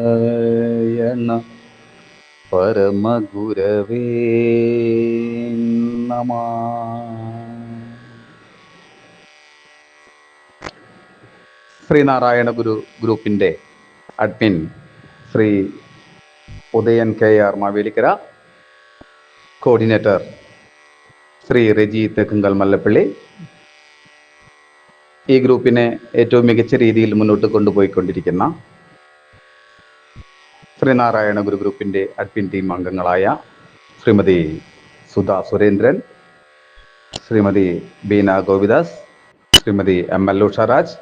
ശ്രീനാരായണ പരമഗുരവേ നമ. ശ്രീനാരായണ ഗുരു ഗ്രൂപ്പിന്റെ admin Shri Udayan K R Mavelikkara coordinator Shri Reji തെക്കുങ്കൽ Mallappally ഈ ഗ്രൂപ്പിനെ ഏറ്റവും മികച്ച രീതിയിൽ മുന്നോട്ട് കൊണ്ടുപോയിക്കൊണ്ടിരിക്കുന്ന ശ്രീനാരായണ ഗുരു ഗ്രൂപ്പിന്റെ അഡ്മിൻ ടീം അംഗങ്ങളായ ശ്രീമതി സുധ സുരേന്ദ്രൻ ശ്രീമതി ബീന ഗോവിദാസ് ശ്രീമതി എം എൽ ഉഷാരാജ്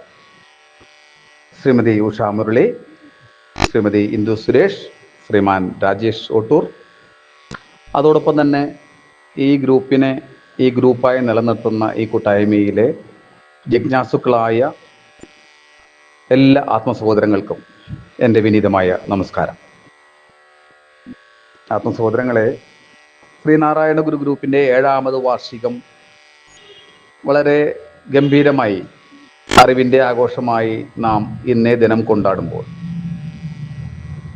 ശ്രീമതി ഉഷ മുരളി ശ്രീമതി ഇന്ദു സുരേഷ് ശ്രീമാൻ രാജേഷ് ഓട്ടൂർ. അതോടൊപ്പം തന്നെ ഈ ഗ്രൂപ്പിനെ ഈ ഗ്രൂപ്പായി നിലനിർത്തുന്ന ഈ കൂട്ടായ്മയിലെ ജിജ്ഞാസുക്കളായ എല്ലാ ആത്മസഹോദരങ്ങൾക്കും എന്റെ വിനീതമായ നമസ്കാരം. ആത്മസഹോദരങ്ങളെ ശ്രീനാരായണ ഗുരു ഗ്രൂപ്പിന്റെ ഏഴാമത് വാർഷികം വളരെ ഗംഭീരമായി അറിവിന്റെ ആഘോഷമായി നാം ഇന്നേ ദിനം കൊണ്ടാടുമ്പോൾ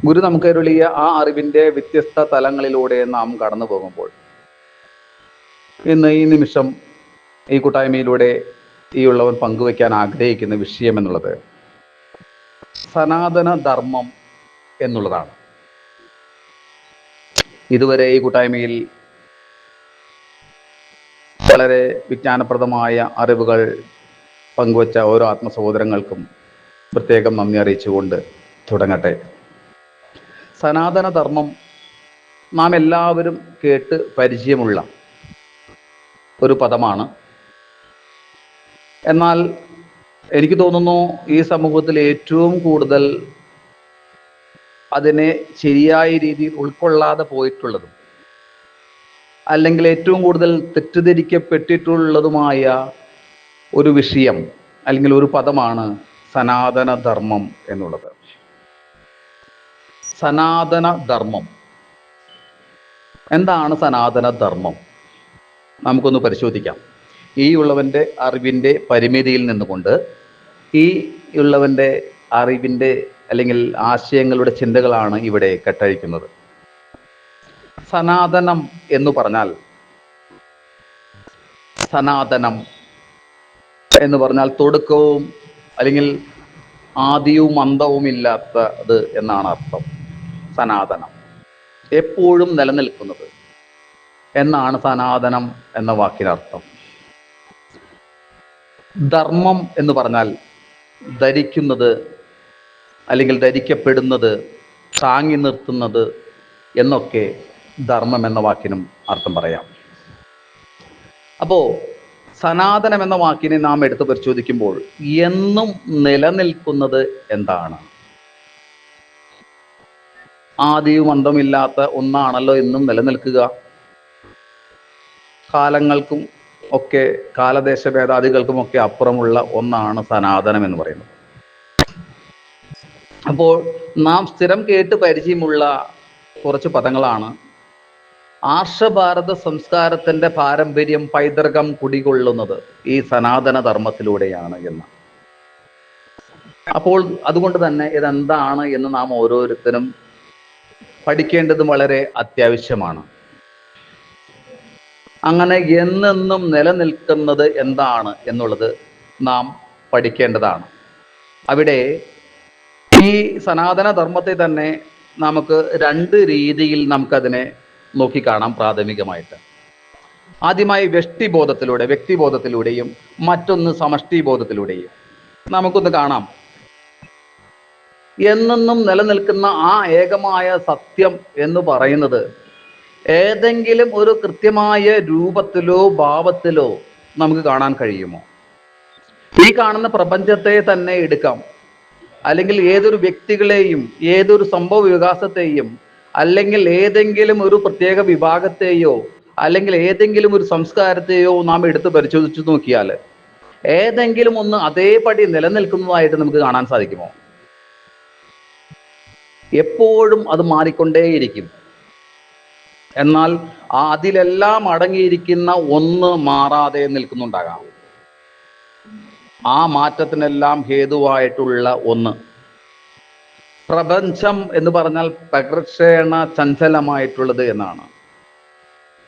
ഗുരു നമുക്ക് അരുളിയ ആ അറിവിന്റെ വ്യത്യസ്ത തലങ്ങളിലൂടെ നാം കടന്നു പോകുമ്പോൾ ഇന്ന് ഈ നിമിഷം ഈ കൂട്ടായ്മയിലൂടെ ഈ ഉള്ളവൻ പങ്കുവയ്ക്കാൻ ആഗ്രഹിക്കുന്ന വിഷയം എന്നുള്ളത് സനാതന ധർമ്മം എന്നുള്ളതാണ്. ഇതുവരെ ഈ കൂട്ടായ്മയിൽ വളരെ വിജ്ഞാനപ്രദമായ അറിവുകൾ പങ്കുവച്ച ഓരോ ആത്മസഹോദരങ്ങൾക്കും പ്രത്യേകം നന്ദി അറിയിച്ചുകൊണ്ട് തുടങ്ങട്ടെ. സനാതന ധർമ്മം നാം എല്ലാവരും കേട്ട് പരിചയമുള്ള ഒരു പദമാണ് എന്നാൽ എനിക്ക് തോന്നുന്നു ഈ സമൂഹത്തിൽ ഏറ്റവും കൂടുതൽ അതിനെ ശരിയായ രീതിയിൽ ഉൾക്കൊള്ളാതെ പോയിട്ടുള്ളതും അല്ലെങ്കിൽ ഏറ്റവും കൂടുതൽ തെറ്റിദ്ധരിക്കപ്പെട്ടിട്ടുള്ളതുമായ ഒരു വിഷയം അല്ലെങ്കിൽ ഒരു പദമാണ് സനാതന ധർമ്മം എന്നുള്ളത്. സനാതന ധർമ്മം എന്താണ് സനാതന ധർമ്മം നമുക്കൊന്ന് പരിശോധിക്കാം. ഈ ഉള്ളവന്റെ അറിവിന്റെ പരിമിതിയിൽ നിന്നുകൊണ്ട് ഈ ഉള്ളവന്റെ അറിവിന്റെ അല്ലെങ്കിൽ ആശയങ്ങളുടെ ചിന്തകളാണ് ഇവിടെ കെട്ടഴിക്കുന്നത്. സനാതനം എന്ന് പറഞ്ഞാൽ സനാതനം എന്ന് പറഞ്ഞാൽ തുടക്കവും അല്ലെങ്കിൽ ആദിയും അന്തവും ഇല്ലാത്തത് എന്നാണ് അർത്ഥം. സനാതനം എപ്പോഴും നിലനിൽക്കുന്നത്. എന്നാണ് സനാതനം എന്ന വാക്കിനർത്ഥം. ധർമ്മം എന്ന് പറഞ്ഞാൽ ധരിക്കുന്നത് അല്ലെങ്കിൽ ധരിക്കപ്പെടുന്നത് താങ്ങി നിർത്തുന്നത് എന്നൊക്കെ ധർമ്മം എന്ന വാക്കിനും അർത്ഥം പറയാം. അപ്പോ സനാതനം എന്ന വാക്കിനെ നാം എടുത്തു പരിശോധിക്കുമ്പോൾ എന്നും നിലനിൽക്കുന്നത് എന്താണ്? ആദ്യവും അന്തമില്ലാത്ത ഒന്നാണല്ലോ എന്നും നിലനിൽക്കുക. കാലങ്ങൾക്കും ഒക്കെ കാലദേശ ഭേദാദികൾക്കുമൊക്കെ അപ്പുറമുള്ള ഒന്നാണ് സനാതനം എന്ന് പറയുന്നത്. അപ്പോൾ നാം സ്ഥിരം കേട്ട് പരിചയമുള്ള കുറച്ച് പദങ്ങളാണ്. ആർഷഭാരത സംസ്കാരത്തിന്റെ പാരമ്പര്യം പൈതൃകം കുടികൊള്ളുന്നത് ഈ സനാതന ധർമ്മത്തിലൂടെയാണ് എന്ന്. അപ്പോൾ അതുകൊണ്ട് തന്നെ ഇതെന്താണ് എന്ന് നാം ഓരോരുത്തരും പഠിക്കേണ്ടത് വളരെ അത്യാവശ്യമാണ്. അങ്ങനെ എന്നെന്നും നിലനിൽക്കുന്നത് എന്താണ് എന്നുള്ളത് നാം പഠിക്കേണ്ടതാണ്. അവിടെ ഈ സനാതന ധർമ്മത്തെ തന്നെ നമുക്ക് രണ്ട് രീതിയിൽ നമുക്കതിനെ നോക്കിക്കാണാം പ്രാഥമികമായിട്ട്. ആദ്യമായി വ്യഷ്ടിബോധത്തിലൂടെ വ്യക്തിബോധത്തിലൂടെയും മറ്റൊന്ന് സമഷ്ടിബോധത്തിലൂടെയും നമുക്കൊന്ന് കാണാം. എന്നെന്നും നിലനിൽക്കുന്ന ആ ഏകമായ സത്യം എന്ന് പറയുന്നത് ഏതെങ്കിലും ഒരു കൃത്യമായ രൂപത്തിലോ ഭാവത്തിലോ നമുക്ക് കാണാൻ കഴിയുമോ? ഈ കാണുന്ന പ്രപഞ്ചത്തെ തന്നെ എടുക്കാം. അല്ലെങ്കിൽ ഏതൊരു വ്യക്തികളെയും ഏതൊരു സംഭവ വികാസത്തെയും അല്ലെങ്കിൽ ഏതെങ്കിലും ഒരു പ്രത്യേക വിഭാഗത്തെയോ അല്ലെങ്കിൽ ഏതെങ്കിലും ഒരു സംസ്കാരത്തെയോ നാം എടുത്ത് പരിശോധിച്ചു നോക്കിയാൽ ഏതെങ്കിലും ഒന്ന് അതേപടി നിലനിൽക്കുന്നതായിട്ട് നമുക്ക് കാണാൻ സാധിക്കുമോ? എപ്പോഴും അത് മാറിക്കൊണ്ടേയിരിക്കും. എന്നാൽ അതിലെല്ലാം അടങ്ങിയിരിക്കുന്ന ഒന്ന് മാറാതെ നിൽക്കുന്നുണ്ടാകാം. ആ മാറ്റത്തിനെല്ലാം ഹേതുവായിട്ടുള്ള ഒന്ന്. പ്രപഞ്ചം എന്ന് പറഞ്ഞാൽ പ്രകർഷേണ ചഞ്ചലമായിട്ടുള്ളത് എന്നാണ്.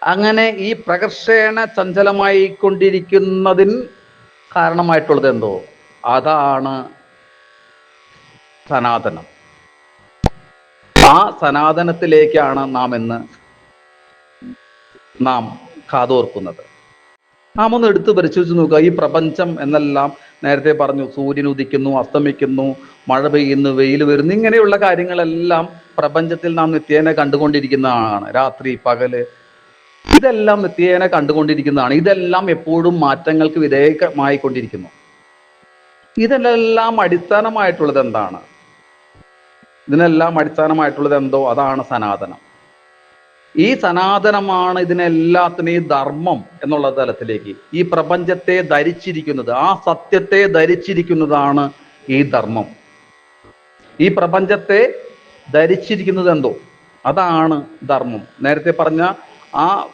അങ്ങനെ ഈ പ്രകർഷേണ ചഞ്ചലമായി കൊണ്ടിരിക്കുന്നതിന് കാരണമായിട്ടുള്ളത് എന്തോ? അതാണ് സനാതനം. ആ സനാതനത്തിലേക്കാണ് നാം ഇന്ന് നാം കാതോർക്കുന്നത്. നാം ഒന്ന് എടുത്തു പരിശോധിച്ച് നോക്കുക. ഈ പ്രപഞ്ചം എന്നെല്ലാം നേരത്തെ പറഞ്ഞു സൂര്യൻ ഉദിക്കുന്നു അസ്തമിക്കുന്നു മഴ പെയ്യുന്നു വെയിൽ വരുന്നു ഇങ്ങനെയുള്ള കാര്യങ്ങളെല്ലാം പ്രപഞ്ചത്തിൽ നാം നിത്യേന കണ്ടുകൊണ്ടിരിക്കുന്നതാണ്. രാത്രി പകൽ ഇതെല്ലാം നിത്യേന കണ്ടുകൊണ്ടിരിക്കുന്നതാണ്. ഇതെല്ലാം എപ്പോഴും മാറ്റങ്ങൾക്ക് വിധേയമായിക്കൊണ്ടിരിക്കുന്നു. ഇതിനെല്ലാം അടിസ്ഥാനമായിട്ടുള്ളത് എന്താണ്? ഇതിനെല്ലാം അടിസ്ഥാനമായിട്ടുള്ളത് എന്തോ? അതാണ് സനാതനം. ഈ സനാതനമാണ് ഇതിനെല്ലാത്തിനെയും ധർമ്മം എന്നുള്ള തലത്തിലേക്ക് ഈ പ്രപഞ്ചത്തെ ധരിച്ചിരിക്കുന്നത് ആ സത്യത്തെ ധരിച്ചിരിക്കുന്നതാണ് ഈ ധർമ്മം. ഈ പ്രപഞ്ചത്തെ ധരിച്ചിരിക്കുന്നത് എന്തോ? അതാണ് ധർമ്മം. നേരത്തെ പറഞ്ഞ ആ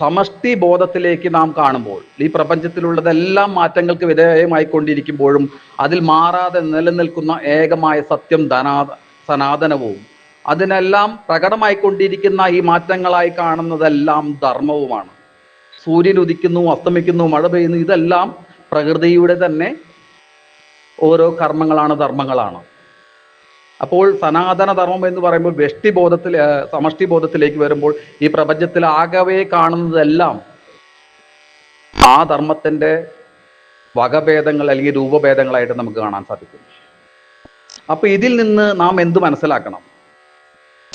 സമഷ്ടി ബോധത്തിലേക്ക് നാം കാണുമ്പോൾ ഈ പ്രപഞ്ചത്തിലുള്ളതെല്ലാം മാറ്റങ്ങൾക്ക് വിധേയമായിക്കൊണ്ടിരിക്കുമ്പോഴും അതിൽ മാറാതെ നിലനിൽക്കുന്ന ഏകമായ സത്യം ധനാ സനാതനവും അതിനെല്ലാം പ്രകടമായിക്കൊണ്ടിരിക്കുന്ന ഈ മാറ്റങ്ങളായി കാണുന്നതെല്ലാം ധർമ്മവുമാണ്. സൂര്യൻ ഉദിക്കുന്നു അസ്തമിക്കുന്നു മഴ പെയ്യുന്നു ഇതെല്ലാം പ്രകൃതിയുടെ തന്നെ ഓരോ കർമ്മങ്ങളാണ് ധർമ്മങ്ങളാണ്. അപ്പോൾ സനാതന ധർമ്മം എന്ന് പറയുമ്പോൾ വ്യഷ്ടിബോധത്തിൽ സമഷ്ടി ബോധത്തിലേക്ക് വരുമ്പോൾ ഈ പ്രപഞ്ചത്തിൽ ആകവേ കാണുന്നതെല്ലാം ആ ധർമ്മത്തിന്റെ വകഭേദങ്ങൾ അല്ലെങ്കിൽ രൂപഭേദങ്ങളായിട്ട് നമുക്ക് കാണാൻ സാധിക്കും. അപ്പൊ ഇതിൽ നിന്ന് നാം എന്ത് മനസ്സിലാക്കണം?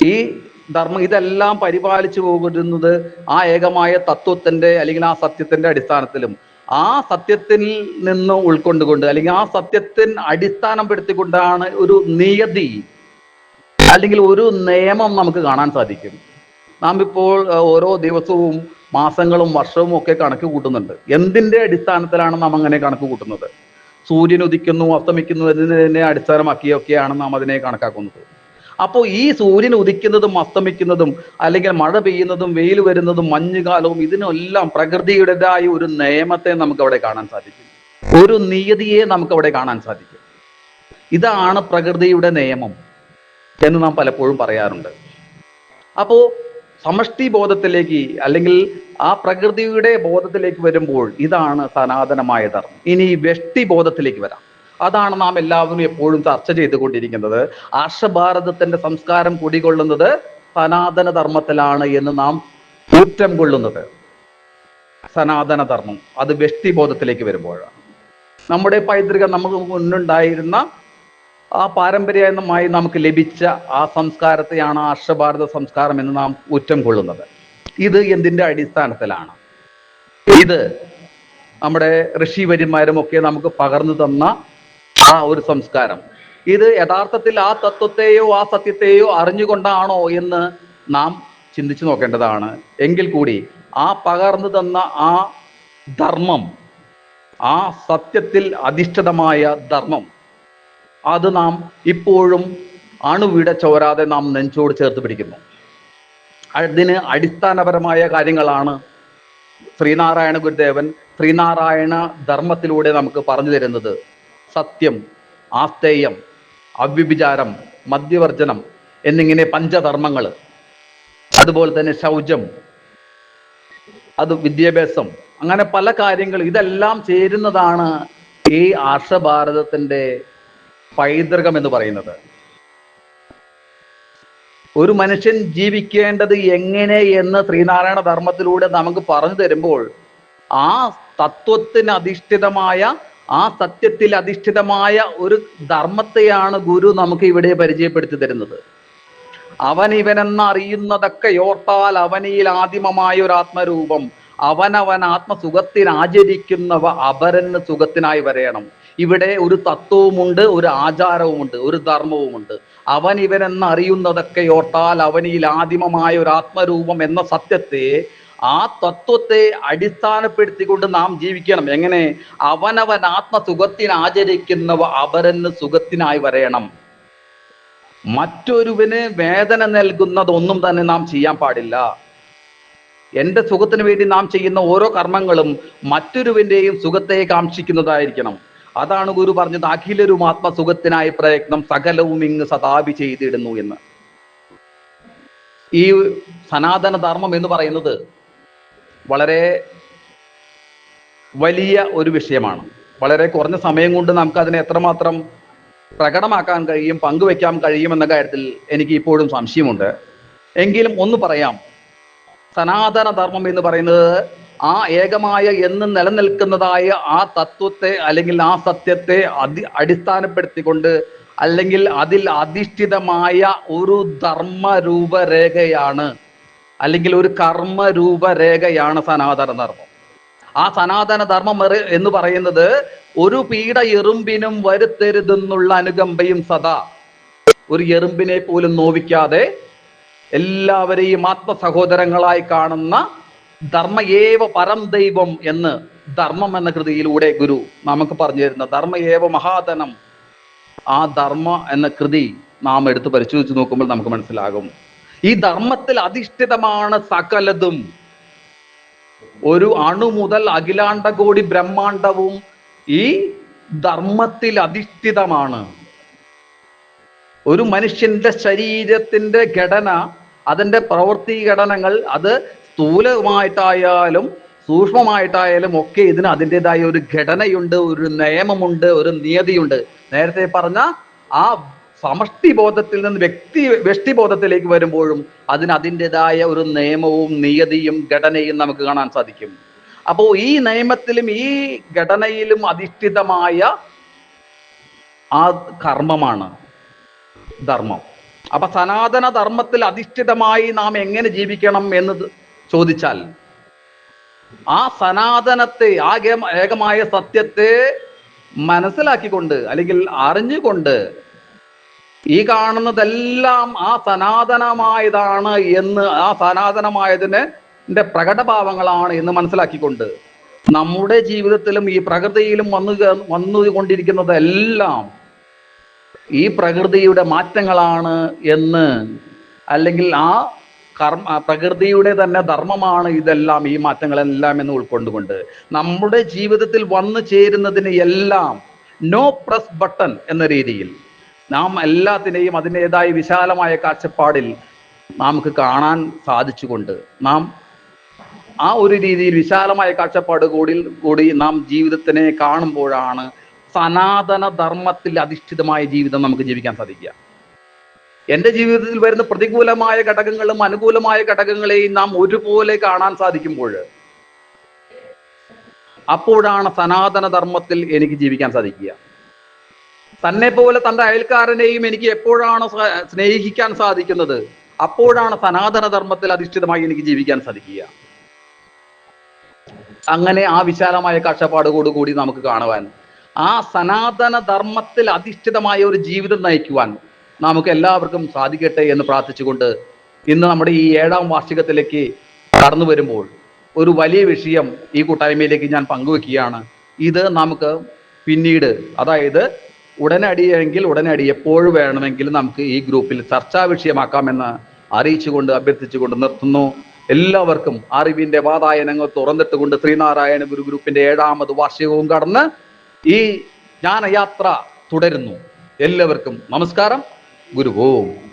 ഈ ധർമ്മം ഇതെല്ലാം പരിപാലിച്ചു പോകുന്നത് ആ ഏകമായ തത്വത്തിന്റെ അല്ലെങ്കിൽ ആ സത്യത്തിന്റെ അടിസ്ഥാനത്തിലും. ആ സത്യത്തിൽ നിന്ന് ഉൾക്കൊണ്ടുകൊണ്ട് അല്ലെങ്കിൽ ആ അടിസ്ഥാനം അടിസ്ഥാനപ്പെടുത്തിക്കൊണ്ടാണ് ഒരു നിയതി അല്ലെങ്കിൽ ഒരു നിയമം നമുക്ക് കാണാൻ സാധിക്കും. നാം ഇപ്പോൾ ഓരോ ദിവസവും മാസങ്ങളും വർഷവും ഒക്കെ കണക്ക് കൂട്ടുന്നുണ്ട്. എന്തിന്റെ അടിസ്ഥാനത്തിലാണ് നാം അങ്ങനെ കണക്ക് കൂട്ടുന്നത്? സൂര്യൻ ഉദിക്കുന്നു അസ്തമിക്കുന്നു എന്നതിനെ അടിസ്ഥാനമാക്കിയൊക്കെയാണ് നാം അതിനെ കണക്കാക്കുന്നത്. അപ്പോൾ ഈ സൂര്യൻ ഉദിക്കുന്നതും അസ്തമിക്കുന്നതും അല്ലെങ്കിൽ മഴ പെയ്യുന്നതും വെയിൽ വരുന്നതും മഞ്ഞുകാലവും ഇതിനെല്ലാം പ്രകൃതിയുടേതായ ഒരു നിയമത്തെ നമുക്ക് അവിടെ കാണാൻ സാധിക്കും. ഒരു നിയതിയെ നമുക്ക് അവിടെ കാണാൻ സാധിക്കും. ഇതാണ് പ്രകൃതിയുടെ നിയമം എന്ന് നാം പലപ്പോഴും പറയാറുണ്ട്. അപ്പോ സമഷ്ടി ബോധത്തിലേക്ക് അല്ലെങ്കിൽ ആ പ്രകൃതിയുടെ ബോധത്തിലേക്ക് വരുമ്പോൾ ഇതാണ് സനാതനമായ ധർമ്മം. ഇനി വ്യഷ്ടി ബോധത്തിലേക്ക് വരാം. അതാണ് നാം എല്ലാവരും എപ്പോഴും ചർച്ച ചെയ്തുകൊണ്ടിരിക്കുന്നത്. ആർഷഭാരതത്തിന്റെ സംസ്കാരം കുടികൊള്ളുന്നത് സനാതന ധർമ്മത്തിലാണ് എന്ന് നാം ഊറ്റം കൊള്ളുന്നത്. സനാതന ധർമ്മം അത് വ്യക്തിബോധത്തിലേക്ക് വരുമ്പോഴാണ്. നമ്മുടെ പൈതൃകം നമുക്ക് മുന്നുണ്ടായിരുന്ന ആ പാരമ്പര്യമായി നമുക്ക് ലഭിച്ച ആ സംസ്കാരത്തെയാണ് ആർഷഭാരത സംസ്കാരം എന്ന് നാം ഊറ്റം കൊള്ളുന്നത്. ഇത് എന്തിന്റെ അടിസ്ഥാനത്തിലാണ്? ഇത് നമ്മുടെ ഋഷിവര്യന്മാരും ഒക്കെ നമുക്ക് പകർന്നു തന്ന ആ ഒരു സംസ്കാരം. ഇത് യഥാർത്ഥത്തിൽ ആ തത്വത്തെയോ ആ സത്യത്തെയോ അറിഞ്ഞുകൊണ്ടാണോ എന്ന് നാം ചിന്തിച്ചു നോക്കേണ്ടതാണ്. എങ്കിൽ കൂടി ആ പകർന്നു തന്ന ആ ധർമ്മം ആ സത്യത്തിൽ അധിഷ്ഠിതമായ ധർമ്മം അത് നാം ഇപ്പോഴും അണുവിട ചോരാതെ നാം നെഞ്ചോട് ചേർത്ത് പിടിക്കുന്നു. അതിന് അടിസ്ഥാനപരമായ കാര്യങ്ങളാണ് ശ്രീനാരായണ ഗുരുദേവൻ ശ്രീനാരായണ ധർമ്മത്തിലൂടെ നമുക്ക് പറഞ്ഞു തരുന്നത്. സത്യം ആസ്തേയം അവ്യഭിചാരം മദ്യവർജനം എന്നിങ്ങനെ പഞ്ചധർമ്മങ്ങൾ. അതുപോലെ തന്നെ ശൗചം അത് വിദ്യാഭ്യാസം അങ്ങനെ പല കാര്യങ്ങൾ ഇതെല്ലാം ചേരുന്നതാണ് ഈ ആർഷഭാരതത്തിന്റെ പൈതൃകം എന്ന് പറയുന്നത്. ഒരു മനുഷ്യൻ ജീവിക്കേണ്ടത് എങ്ങനെ എന്ന് ശ്രീനാരായണ ധർമ്മത്തിലൂടെ നമുക്ക് പറഞ്ഞു തരുമ്പോൾ ആ തത്വത്തിന് അധിഷ്ഠിതമായ ആ സത്യത്തിൽ അധിഷ്ഠിതമായ ഒരു ധർമ്മത്തെയാണ് ഗുരു നമുക്ക് ഇവിടെ പരിചയപ്പെടുത്തി തരുന്നത്. അവൻ ഇവനെന്ന് അറിയുന്നതൊക്കെ ഓർത്താൽ അവനിയിൽ ആദിമമായ ഒരു ആത്മരൂപം അവനവൻ ആത്മസുഖത്തിന് ആചരിക്കുന്നവ അപരന് സുഖത്തിനായി വരയണം. ഇവിടെ ഒരു തത്വവുമുണ്ട് ഒരു ആചാരവുമുണ്ട് ഒരു ധർമ്മവുമുണ്ട്. അവൻ ഇവനെന്ന് അറിയുന്നതൊക്കെ ഓർത്താൽ അവനിൽ ആദിമമായ ഒരു ആത്മരൂപം എന്ന സത്യത്തെ ആ തത്വത്തെ അടിസ്ഥാനപ്പെടുത്തിക്കൊണ്ട് നാം ജീവിക്കണം. എങ്ങനെ? അവനവൻ ആത്മസുഖത്തിന് ആചരിക്കുന്നവ അപരന് സുഖത്തിനായി വരയണം മറ്റൊരുവന് വേദന നൽകുന്നതൊന്നും തന്നെ നാം ചെയ്യാൻ പാടില്ല. എന്റെ സുഖത്തിന് വേണ്ടി നാം ചെയ്യുന്ന ഓരോ കർമ്മങ്ങളും മറ്റൊരുവിന്റെയും സുഖത്തെ കാക്ഷിക്കുന്നതായിരിക്കണം. അതാണ് ഗുരു പറഞ്ഞത് അഖിലരും ആത്മസുഖത്തിനായി പ്രയത്നം സകലവും ഇങ്ങ് സദാപി ചെയ്തിടുന്നു എന്ന്. ഈ സനാതന ധർമ്മം എന്ന് പറയുന്നത് വളരെ വലിയ ഒരു വിഷയമാണ്. വളരെ കുറഞ്ഞ സമയം കൊണ്ട് നമുക്ക് അതിനെ എത്രമാത്രം പ്രകടമാക്കാൻ കഴിയും പങ്കുവെക്കാൻ കഴിയും എന്ന കാര്യത്തിൽ എനിക്ക് ഇപ്പോഴും സംശയമുണ്ട്. എങ്കിലും ഒന്ന് പറയാം. സനാതന ധർമ്മം എന്ന് പറയുന്നത് ആ ഏകമായ എന്ന് നിലനിൽക്കുന്നതായ ആ തത്വത്തെ അല്ലെങ്കിൽ ആ സത്യത്തെ അതി അടിസ്ഥാനപ്പെടുത്തിക്കൊണ്ട് അല്ലെങ്കിൽ അതിൽ അധിഷ്ഠിതമായ ഒരു ധർമ്മ രൂപരേഖയാണ് അല്ലെങ്കിൽ ഒരു കർമ്മ രൂപരേഖയാണ് സനാതന ധർമ്മം ആ സനാതന ധർമ്മം എന്ന് പറയുന്നത് ഒരു പീഡ എറുമ്പിനും വരുത്തരുതെന്നുള്ള അനുകമ്പയും സദാ. ഒരു എറുമ്പിനെ പോലും നോവിക്കാതെ എല്ലാവരെയും ആത്മ സഹോദരങ്ങളായി കാണുന്ന ധർമ്മയേവ പരം ദൈവം എന്ന് ധർമ്മം എന്ന കൃതിയിലൂടെ ഗുരു നമുക്ക് പറഞ്ഞു തരുന്ന ധർമ്മയേവ മഹാധനം. ആ ധർമ്മ എന്ന കൃതി നാം എടുത്ത് പരിശോധിച്ച് നോക്കുമ്പോൾ നമുക്ക് മനസ്സിലാകും. ഈ ധർമ്മത്തിൽ അധിഷ്ഠിതമാണ് സകലതും. ഒരു അണു മുതൽ അഖിലാണ്ടകോടി ബ്രഹ്മാണ്ടവും ഈ ധർമ്മത്തിൽ അധിഷ്ഠിതമാണ്. ഒരു മനുഷ്യന്റെ ശരീരത്തിന്റെ ഘടന അതിന്റെ പ്രവൃത്തി ഘടനകൾ അത് സ്ഥൂലമായിട്ടായാലും സൂക്ഷ്മമായിട്ടായാലും ഒക്കെ ഇതിന് അതിന്റെതായ ഒരു ഘടനയുണ്ട് ഒരു നിയമമുണ്ട് ഒരു നിയതിയുണ്ട്. നേരത്തെ പറഞ്ഞ ആ സമഷ്ടി ബോധത്തിൽ നിന്ന് വ്യക്തി വ്യഷ്ടിബോധത്തിലേക്ക് വരുമ്പോഴും അതിന് അതിന്റെതായ ഒരു നിയമവും നിയതിയും ഘടനയും നമുക്ക് കാണാൻ സാധിക്കും. അപ്പോൾ ഈ നിയമത്തിലും ഈ ഘടനയിലും അധിഷ്ഠിതമായ ആ കർമ്മമാണ് ധർമ്മം. അപ്പൊ സനാതന ധർമ്മത്തിൽ അധിഷ്ഠിതമായി നാം എങ്ങനെ ജീവിക്കണം എന്ന് ചോദിച്ചാൽ ആ സനാതനത്തെ ആകെ ഏകമായ സത്യത്തെ മനസ്സിലാക്കിക്കൊണ്ട് അല്ലെങ്കിൽ അറിഞ്ഞുകൊണ്ട് ഈ കാണുന്നതെല്ലാം ആ സനാതനമായതാണ് എന്ന് ആ സനാതനമായതിനെ പ്രകടഭാവങ്ങളാണ് എന്ന് മനസ്സിലാക്കിക്കൊണ്ട് നമ്മുടെ ജീവിതത്തിലും ഈ പ്രകൃതിയിലും വന്നു വന്നു വന്നുകൊണ്ടിരിക്കുന്നതെല്ലാം ഈ പ്രകൃതിയുടെ മാറ്റങ്ങളാണ് എന്ന് അല്ലെങ്കിൽ ആ കർമ്മ പ്രകൃതിയുടെ തന്നെ ധർമ്മമാണ് ഇതെല്ലാം ഈ മാറ്റങ്ങളെല്ലാം എന്ന് ഉൾക്കൊണ്ടുകൊണ്ട് നമ്മുടെ ജീവിതത്തിൽ വന്നു ചേരുന്നതിന് എല്ലാം നോ പ്രസ് ബട്ടൺ എന്ന രീതിയിൽ നാം എല്ലാത്തിനെയും അതിന്റെതായ വിശാലമായ കാഴ്ചപ്പാടിൽ നമുക്ക് കാണാൻ സാധിച്ചുകൊണ്ട് നാം ആ ഒരു രീതിയിൽ വിശാലമായ കാഴ്ചപ്പാട് കൂടി കൂടി നാം ജീവിതത്തിനെ കാണുമ്പോഴാണ് സനാതന ധർമ്മത്തിൽ അധിഷ്ഠിതമായ ജീവിതം നമുക്ക് ജീവിക്കാൻ സാധിക്കുക. എന്റെ ജീവിതത്തിൽ വരുന്ന പ്രതികൂലമായ ഘടകങ്ങളും അനുകൂലമായ ഘടകങ്ങളെയും നാം ഒരുപോലെ കാണാൻ സാധിക്കുമ്പോൾ അപ്പോഴാണ് സനാതന ധർമ്മത്തിൽ എനിക്ക് ജീവിക്കാൻ സാധിക്കുക. തന്നെ പോലെ തന്റെ അയൽക്കാരനെയും എനിക്ക് എപ്പോഴാണ് സ്നേഹിക്കാൻ സാധിക്കുന്നത് അപ്പോഴാണ് സനാതനധർമ്മത്തിൽ അധിഷ്ഠിതമായി എനിക്ക് ജീവിക്കാൻ സാധിക്കുക. അങ്ങനെ ആ വിശാലമായ കാഴ്ചപ്പാടോട് കൂടി നമുക്ക് കാണുവാൻ ആ സനാതന ധർമ്മത്തിൽ അധിഷ്ഠിതമായ ഒരു ജീവിതം നയിക്കുവാൻ നമുക്ക് എല്ലാവർക്കും സാധിക്കട്ടെ എന്ന് പ്രാർത്ഥിച്ചുകൊണ്ട് ഇന്ന് നമ്മുടെ ഈ ഏഴാം വാർഷികത്തിലേക്ക് കടന്നു വരുമ്പോൾ ഒരു വലിയ വിഷയം ഈ കൂട്ടായ്മയിലേക്ക് ഞാൻ പങ്കുവെക്കുകയാണ്. ഇത് നമുക്ക് പിന്നീട് അതായത് ഉടനടിയെങ്കിൽ ഉടനടി എപ്പോഴും വേണമെങ്കിലും നമുക്ക് ഈ ഗ്രൂപ്പിൽ ചർച്ചാ വിഷയമാക്കാമെന്ന് അറിയിച്ചുകൊണ്ട് അഭ്യർത്ഥിച്ചുകൊണ്ട് നിർത്തുന്നു. എല്ലാവർക്കും അറിവിന്റെ വാതായനങ്ങൾ തുറന്നിട്ടുകൊണ്ട് ശ്രീനാരായണ ഗുരു ഗ്രൂപ്പിന്റെ ഏഴാമത് വാർഷികവും കടന്ന് ഈ ജ്ഞാനയാത്ര തുടരുന്നു. എല്ലാവർക്കും നമസ്കാരം. ഗുരു ഓം